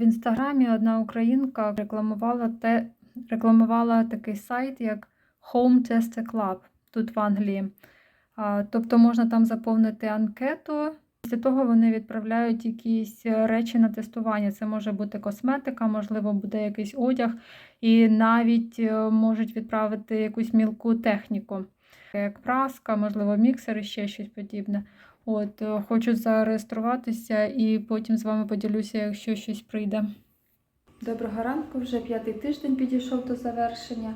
В інстаграмі одна українка рекламувала те, рекламувала такий сайт, як Home Tester Club тут в Англії. Тобто можна там заповнити анкету. Після того вони відправляють якісь речі на тестування. Це може бути косметика, можливо, буде якийсь одяг, і навіть е, можуть відправити якусь мілку техніку, як праска, можливо, міксер і ще щось подібне. От, е, хочу зареєструватися і потім з вами поділюся, якщо щось прийде. Доброго ранку, вже п'ятий тиждень підійшов до завершення,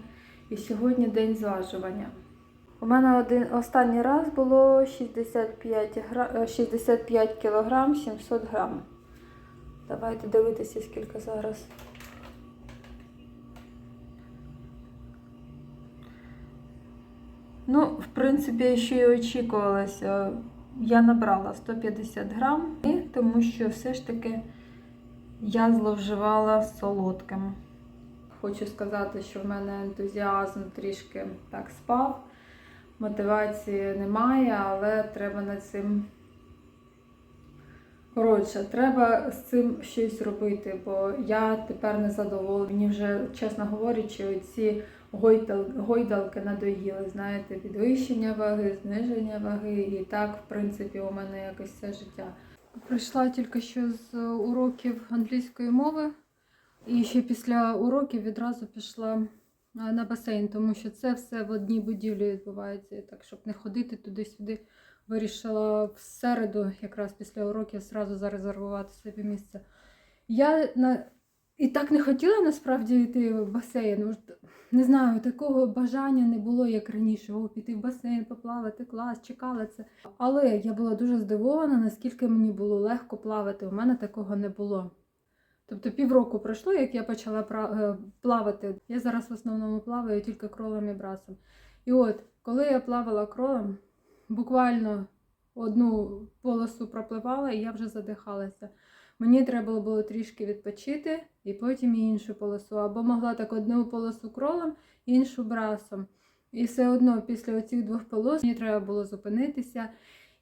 і сьогодні день зважування. У мене один останній раз було 65, гра... е, 65 кг 700 грам. Давайте дивитися, скільки зараз. Ну, в принципі, що і очікувалося, я набрала 150 грам, тому що все ж таки я зловживала солодким. Хочу сказати, що в мене ентузіазм трішки так спав, мотивації немає, але треба над цим. Коротше, треба з цим щось робити, бо я тепер не задоволена. Мені вже, чесно говорячи, ці гойдалки надоїли, знаєте, підвищення ваги, зниження ваги. І так, в принципі, у мене якось все життя. Прийшла тільки що з уроків англійської мови, і ще після уроків відразу пішла на басейн, тому що це все в одній будівлі відбувається. Так, щоб не ходити туди-сюди, вирішила в середу, якраз після уроків, зразу зарезервувати собі місце. Я на... і так не хотіла насправді йти в басейн. Не знаю, такого бажання не було, як раніше. О, піти в басейн, поплавати, клас, чекала це. Але я була дуже здивована, наскільки мені було легко плавати. У мене такого не було. Тобто півроку пройшло, як я почала плавати. Я зараз в основному плаваю тільки кролем і брасом. І от, коли я плавала кролем, буквально одну полосу пропливала, і я вже задихалася. Мені треба було трішки відпочити і потім іншу полосу. Або могла так одну полосу кролем, іншу брасом. І все одно після оцих двох полос мені треба було зупинитися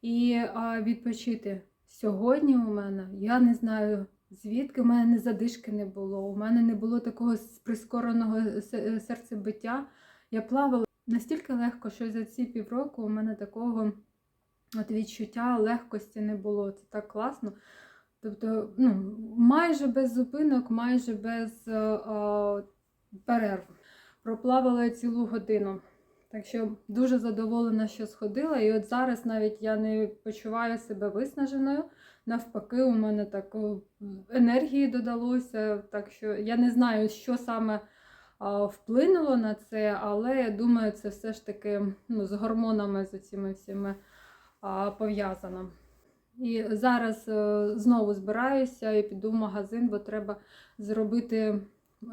і а, відпочити. Сьогодні у мене я не знаю. Звідки у мене задишки не було, у мене не було такого прискореного серцебиття. Я плавала настільки легко, що за ці півроку у мене такого от відчуття легкості не було. Це так класно. Тобто, ну, майже без зупинок, майже без о, перерв. Проплавала цілу годину. Так що дуже задоволена, що сходила. І от зараз навіть я не почуваю себе виснаженою. Навпаки, у мене так енергії додалося. Так що я не знаю, що саме вплинуло на це, але я думаю, це все ж таки ну, з гормонами з цими всіми пов'язано. І зараз е, знову збираюся і піду в магазин, бо треба зробити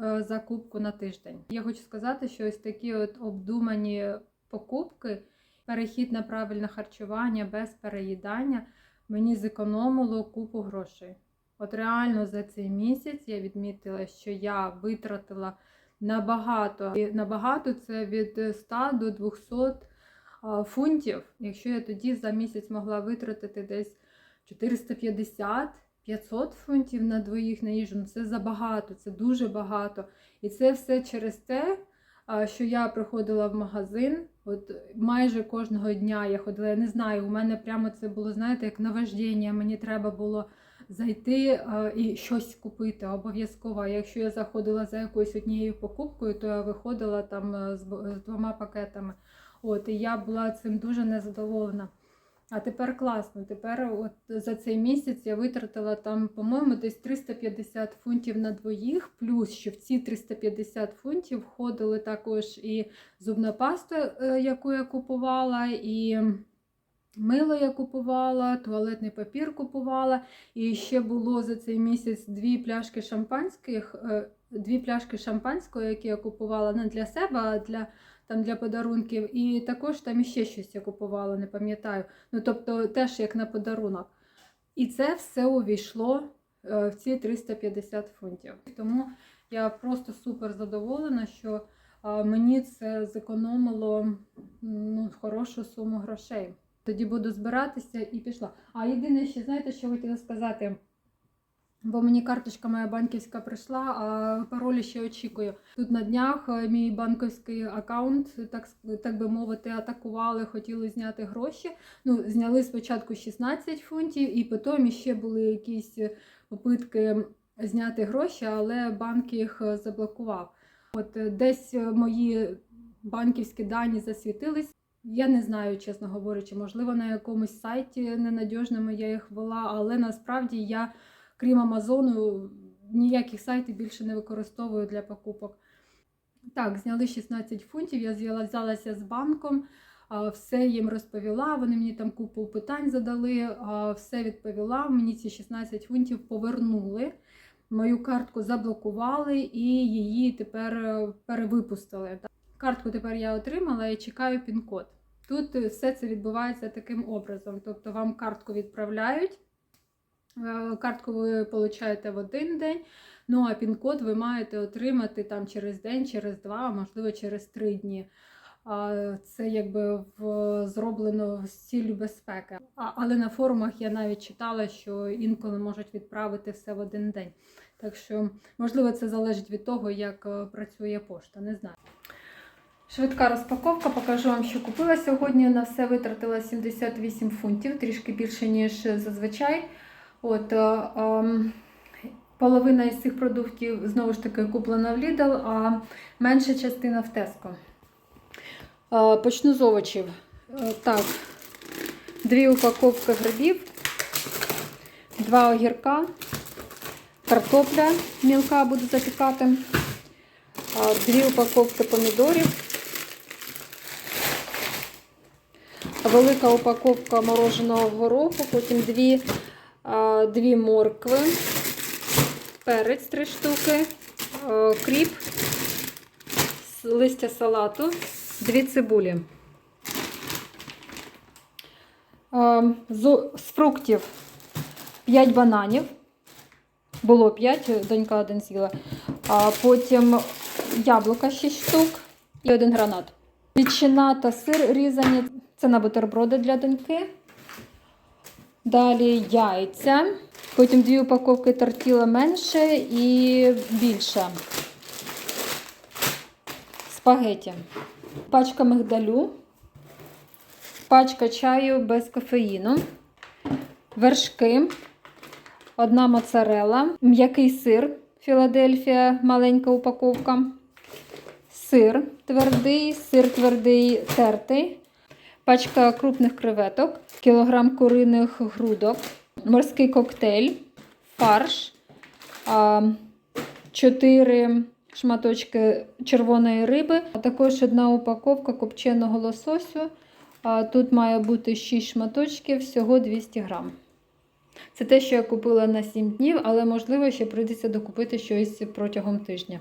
е, закупку на тиждень. Я хочу сказати, що ось такі от обдумані покупки, перехід на правильне харчування без переїдання мені зекономило купу грошей. От реально за цей місяць я відмітила, що я витратила набагато, і набагато це від 100 до 200 фунтів. Якщо я тоді за місяць могла витратити десь 450-500 фунтів на двоїх на їжу, ну це забагато, це дуже багато. І це все через те, що я приходила в магазин. От майже кожного дня я ходила, я не знаю, у мене прямо це було, знаєте, як наваждення. Мені треба було зайти і щось купити обов'язково. Якщо я заходила за якоюсь однією покупкою, то я виходила там з двома пакетами. От, І я була цим дуже незадоволена. А тепер класно. Тепер от за цей місяць я витратила там, по-моєму, десь 350 фунтів на двоїх, плюс що в ці 350 фунтів входили також і зубна паста, е, яку я купувала, і мило я купувала, туалетний папір купувала. І ще було за цей місяць дві пляшки шампанських, е, дві пляшки шампанського, які я купувала не для себе, а для там для подарунків, і також там іще щось я купувала, не пам'ятаю. Ну, тобто, теж як на подарунок. І це все увійшло е, в ці 350 фунтів. Тому я просто супер задоволена, що мені це зекономило ну, хорошу суму грошей. Тоді буду збиратися і пішла. А єдине, ще знаєте, що хотіла сказати? Бо мені карточка моя банківська прийшла, а паролі ще очікую. Тут на днях е, мій банківський аккаунт, так, так би мовити, атакували, хотіли зняти гроші. Ну, зняли спочатку 16 фунтів, і потім ще були якісь попитки зняти гроші, але банк їх е, заблокував. От е, десь мої банківські дані засвітились. Я не знаю, чесно говорячи, можливо, на якомусь сайті ненадіжному я їх ввела, але насправді я, крім Амазону, ніяких сайтів більше не використовую для покупок. Так, зняли 16 фунтів, я зв'язалася з банком, все їм розповіла. Вони мені там купу питань задали, все відповіла. Мені ці 16 фунтів повернули. Мою картку заблокували і її тепер е, перевипустили. Картку тепер я отримала і чекаю пін-код. Тут е, все це відбувається таким образом. Тобто вам картку відправляють, картку ви получаєте в один день, ну а пін-код ви маєте отримати там через день, через два, а можливо через три дні. Це якби зроблено з ціллю безпеки. Але на форумах я навіть читала, що інколи можуть відправити все в один день. Так що, можливо, це залежить від того, як е, працює пошта, не знаю. Швидка розпаковка, покажу вам, що купила сьогодні. На все витратила 78 фунтів, трішки більше, ніж зазвичай. От, е, ем, половина із цих продуктів знову ж таки куплена в Lidl, а менша частина в Tesco. Е, Почну з овочів. Е, Так, дві упаковки грибів, два огірка, картопля мілка буду запікати, дві упаковки помідорів, велика упаковка мороженого гороху, потім дві, дві моркви, перець три штуки, кріп, листя салату, дві цибулі. З, фруктів 5 бананів. Було 5, донька один з'їла. А потім яблука 6 штук і один гранат. Ветчина та сир різані. Це на бутерброди для доньки. Далі яйця. Потім дві упаковки тортіла менше і більше. Спагеті. Пачка мигдалю. Пачка чаю без кофеїну. Вершки. Одна моцарела. М'який сир. Філадельфія, маленька упаковка. Сир твердий, сир твердий тертий. Пачка крупних креветок, кілограм куриних грудок, морський коктейль, фарш, а, чотири шматочки червоної риби, а також одна упаковка копченого лососю. Тут має бути 6 шматочків, всього 200 грам. Це те, що я купила на 7 днів, але можливо ще прийдеться докупити щось протягом тижня.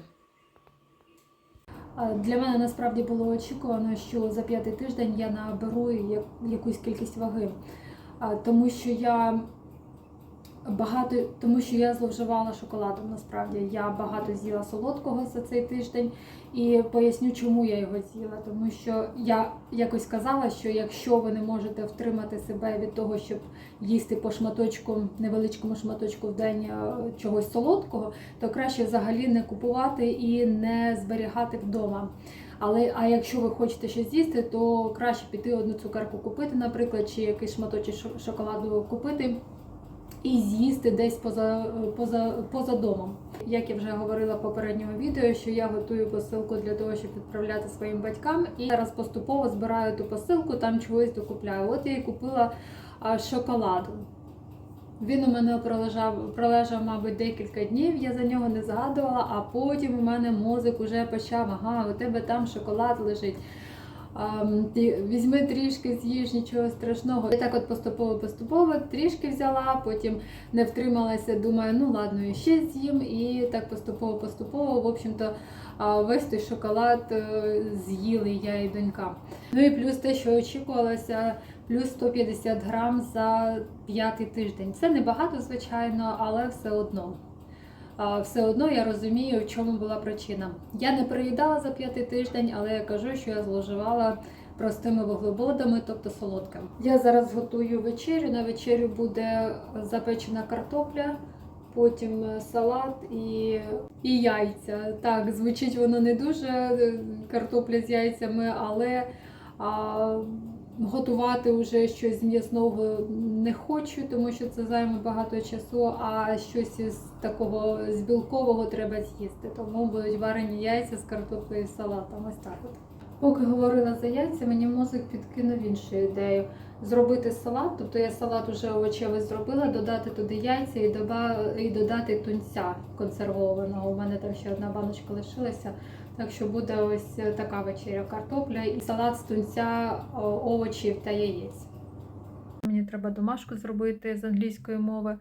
Для мене насправді було очікувано, що за п'ятий тиждень я наберу якусь кількість ваги, тому що я багато, тому що я зловживала шоколадом. Насправді я багато з'їла солодкого за цей тиждень, і поясню, чому я його з'їла. Тому що я якось казала, що якщо ви не можете втримати себе від того, щоб їсти по шматочку, невеличкому шматочку в день чогось солодкого, то краще взагалі не купувати і не зберігати вдома. Але а якщо ви хочете щось з'їсти, то краще піти одну цукерку купити, наприклад, чи якийсь шматочок шоколаду купити. І з'їсти десь поза, поза, поза домом. Як я вже говорила в попередньому відео, що я готую посилку для того, щоб відправляти своїм батькам. І зараз поступово збираю ту посилку, там чогось докупляю. От я і купила шоколаду. Він у мене пролежав, пролежав, мабуть, декілька днів, я за нього не згадувала, а потім у мене мозок уже почав, ага, у тебе там шоколад лежить. Ти візьми трішки, з'їж, нічого страшного. І так от поступово-поступово трішки взяла, потім не втрималася, думаю, ну ладно, і ще з'їм. І так поступово-поступово, в общем-то, весь той шоколад е, з'їли я і донька. Ну і плюс те, що очікувалося, плюс 150 грам за п'ятий тиждень. Це небагато, звичайно, але все одно. Все одно я розумію, в чому була причина. Я не переїдала за п'ятий тиждень, але я кажу, що я зловживала простими вуглеводами, тобто солодким. Я зараз готую вечерю. На вечерю буде запечена картопля, потім салат і, і яйця. Так, звучить воно не дуже е, картопля з яйцями, але а, готувати вже щось м'ясного не хочу, тому що це займе багато часу, а щось із такого з білкового треба з'їсти. Тому будуть варені яйця з картоплею і салатом. Ось так от. Поки говорила за яйця, мені мозок підкинув іншу ідею. Зробити салат, тобто я салат уже овочевий зробила, додати туди яйця і додати тунця консервованого. У мене там ще одна баночка лишилася. Так що буде ось така вечеря картопля і салат з тунця, овочів та яєць. Мені треба домашку зробити з англійської мови.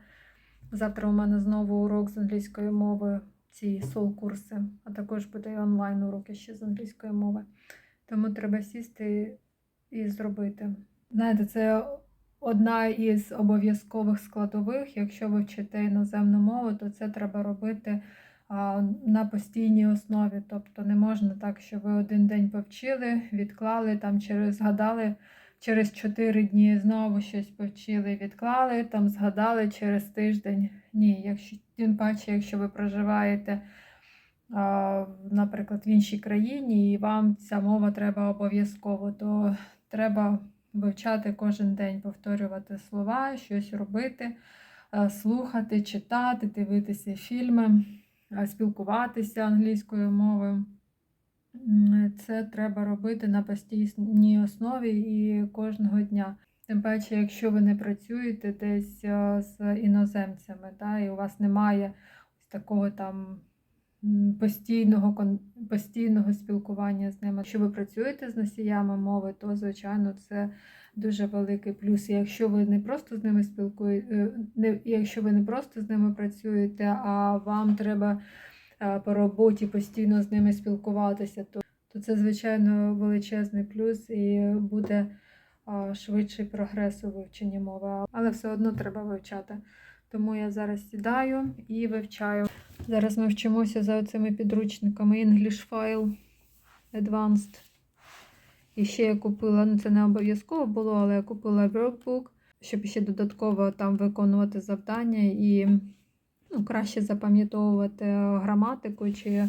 Завтра у мене знову урок з англійської мови, ці сол-курси, а також буде онлайн уроки ще з англійської мови. Тому треба сісти і зробити. Знаєте, це одна із обов'язкових складових. Якщо ви вчите іноземну мову, то це треба робити на постійній основі. Тобто не можна так, що ви один день повчили, відклали там через згадали. Через 4 дні знову щось повчили, відклали, там згадали через тиждень. Ні, якщо тим паче, якщо ви проживаєте, наприклад, в іншій країні, і вам ця мова треба обов'язково, то треба вивчати кожен день, повторювати слова, щось робити, слухати, читати, дивитися фільми, спілкуватися англійською мовою. Це треба робити на постійній основі і кожного дня. Тим паче, якщо ви не працюєте десь е, з іноземцями, та, і у вас немає ось такого там постійного, кон- постійного спілкування з ними. Якщо ви працюєте з носіями мови, то звичайно це дуже великий плюс. І якщо ви не просто з ними спілкуєте, не, якщо ви не просто з ними працюєте, а вам треба е, по роботі постійно з ними спілкуватися, то, то це, звичайно, величезний плюс і буде швидший прогрес у вивченні мови. Але все одно треба вивчати. Тому я зараз сідаю і вивчаю. Зараз ми вчимося за цими підручниками English File Advanced. І ще я купила, ну це не обов'язково було, але я купила workbook, щоб ще додатково там виконувати завдання і ну, краще запам'ятовувати граматику чи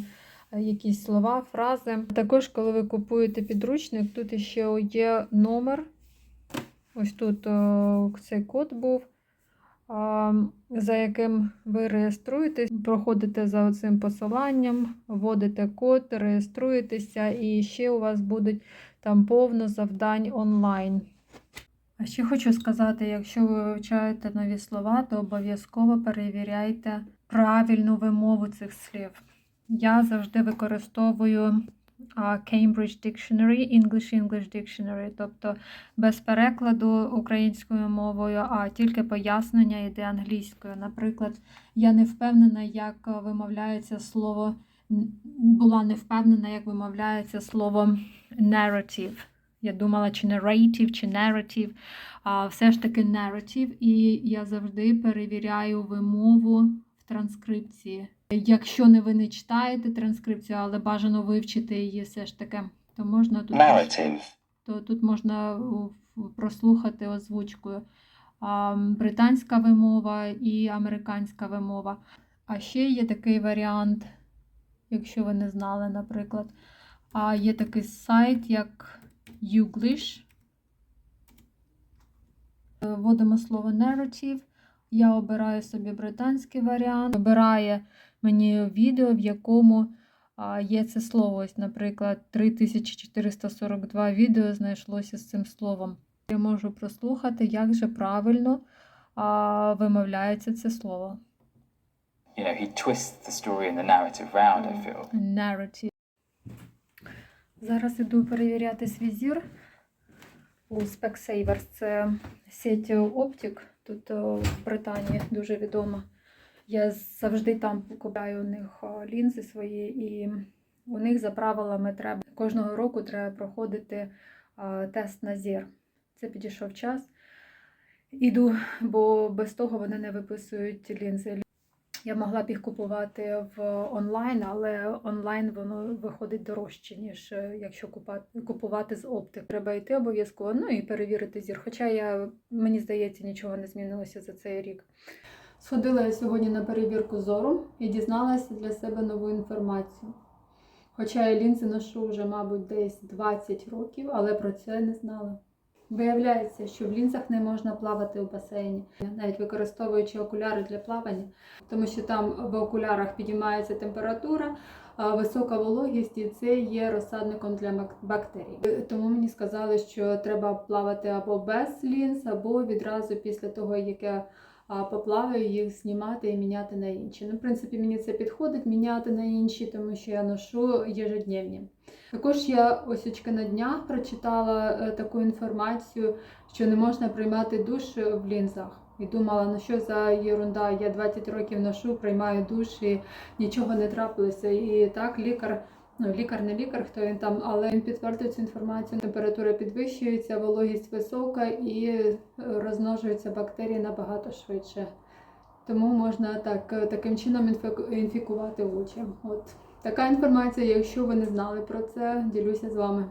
якісь слова, фрази. Також, коли ви купуєте підручник, тут ще є номер. Ось тут о, цей код був, за яким ви реєструєтесь, проходите за цим посиланням, вводите код, реєструєтеся, і ще у вас будуть там повно завдань онлайн. А ще хочу сказати, якщо ви вивчаєте нові слова, то обов'язково перевіряйте правильну вимову цих слів. Я завжди використовую Cambridge Dictionary, English English Dictionary, тобто без перекладу українською мовою, а тільки пояснення йде англійською. Наприклад, я не впевнена, як вимовляється слово, була не впевнена, як вимовляється слово narrative. Я думала, чи narrative, чи narrative, а все ж таки narrative, і я завжди перевіряю вимову в транскрипції. Якщо не ви не читаєте транскрипцію, але бажано вивчити її все ж таки, то можна тут то тут можна прослухати озвучкою британська вимова і американська вимова. А ще є такий варіант, якщо ви не знали, наприклад, а є такий сайт, як Youglish. Е, Вводимо слово narrative. Я обираю собі британський варіант. Обирає мені відео, в якому є це слово. Ось, наприклад, 3442 відео знайшлося з цим словом. Я можу прослухати, як же правильно а, вимовляється це слово. you know, he twists the story and the narrative round, I feel. Narrative. Зараз іду перевіряти свій зір у Specsavers. Це сеть оптик. Тут в Британії дуже відома. Я завжди там купляю у них лінзи свої, і у них за правилами треба кожного року треба проходити тест на зір. Це підійшов час. Іду, бо без того вони не виписують лінзи. Я могла б їх купувати в онлайн, але онлайн воно виходить дорожче, ніж е, якщо купувати з оптик. Треба йти обов'язково, ну і перевірити зір. Хоча я, мені здається, нічого не змінилося за цей рік. Сходила я сьогодні на перевірку зору і дізналася для себе нову інформацію. Хоча я лінзи ношу вже, мабуть, десь 20 років, але про це не знала. Виявляється, що в лінзах не можна плавати у басейні, навіть використовуючи окуляри для плавання, тому що там в окулярах підіймається температура, а висока вологість, і це є розсадником для бактерій. Тому мені сказали, що треба плавати або без лінз, або відразу після того, як я поплаваю, їх знімати і міняти на інші. Ну, в принципі, мені це підходить міняти на інші, тому що я ношу єжедневні. Також я ось на днях прочитала е, таку інформацію, що не можна приймати душ в лінзах. І думала, ну що за єрунда, я 20 років ношу, приймаю душ і нічого не трапилося. І так лікар, ну лікар не лікар, хто він там, але він підтвердив цю інформацію. Температура підвищується, вологість висока і е, розмножуються бактерії набагато швидше. Тому можна так, е, таким чином інфікувати очі. От така інформація. Якщо ви не знали про це, ділюся з вами.